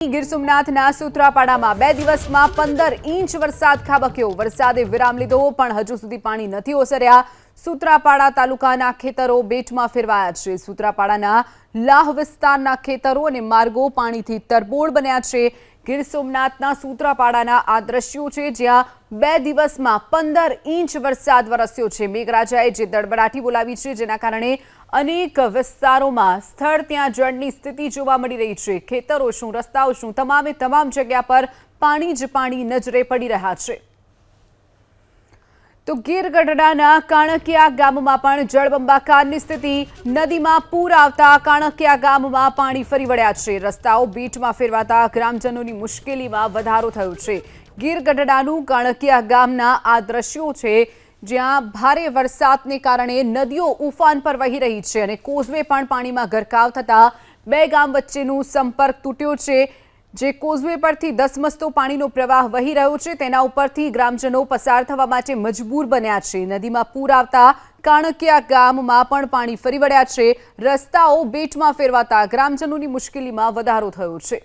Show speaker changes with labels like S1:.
S1: ગીર સોમનાથના સુત્રાપાડામાં બે દિવસમાં પંદર ઇંચ વરસાદ ખાબક્યો. વરસાદે વિરામ લીધો પણ હજુ સુધી પાણી નથી ઓસર્યા. સુત્રાપાડા તાલુકાના ખેતરો બેટમાં ફેરવાયા છે. સુત્રાપાડાના લાહ વિસ્તારના ખેતરો અને માર્ગો પાણીથી તરબોળ બન્યા છે. ગીર સોમનાથના સૂત્રાપાડાના આ દ્રશ્યો છે, જ્યાં બે દિવસમાં પંદર ઇંચ વરસાદ વરસ્યો છે. મેઘરાજાએ જે દડબડાટી બોલાવી છે, જેના કારણે અનેક વિસ્તારોમાં સ્થળ ત્યાં જળની સ્થિતિ જોવા મળી રહી છે. ખેતરો શું, રસ્તાઓ શું, તમામે તમામ જગ્યા પર પાણી જ પાણી નજરે પડી રહ્યા છે. તો ગીર ગઢડાના કાણકિયા ગામમાં પણ જળબંબાકારની સ્થિતિ નદીમાં પૂર આવતા કાણકિયા ગામમાં પાણી ફરી વળ્યા છે. રસ્તાઓ બીટમાં ફેરવાતા ગ્રામજનોની મુશ્કેલીમાં વધારો થયો છે. ગીર ગઢડાનું કાણકિયા ગામના આ દ્રશ્યો છે, જ્યાં ભારે વરસાદને કારણે નદીઓ ઉફાન પર વહી રહી છે અને કોઝવે પણ પાણીમાં ગરકાવ થતા બે ગામ વચ્ચેનું સંપર્ક તૂટ્યો છે. જે કોઝવે પરથી દસમસ્તો પાણીનો પ્રવાહ વહી રહ્યો છે, તેના ઉપરથી ગ્રામજનો પસાર થવા માટે મજબૂર બન્યા છે. નદીમાં પૂર આવતા કાણકિયા ગામમાં પણ પાણી ફરી વળ્યા છે. રસ્તાઓ બેટમાં ફેરવાતા ગ્રામજનોની મુશ્કેલીમાં વધારો થયો છે.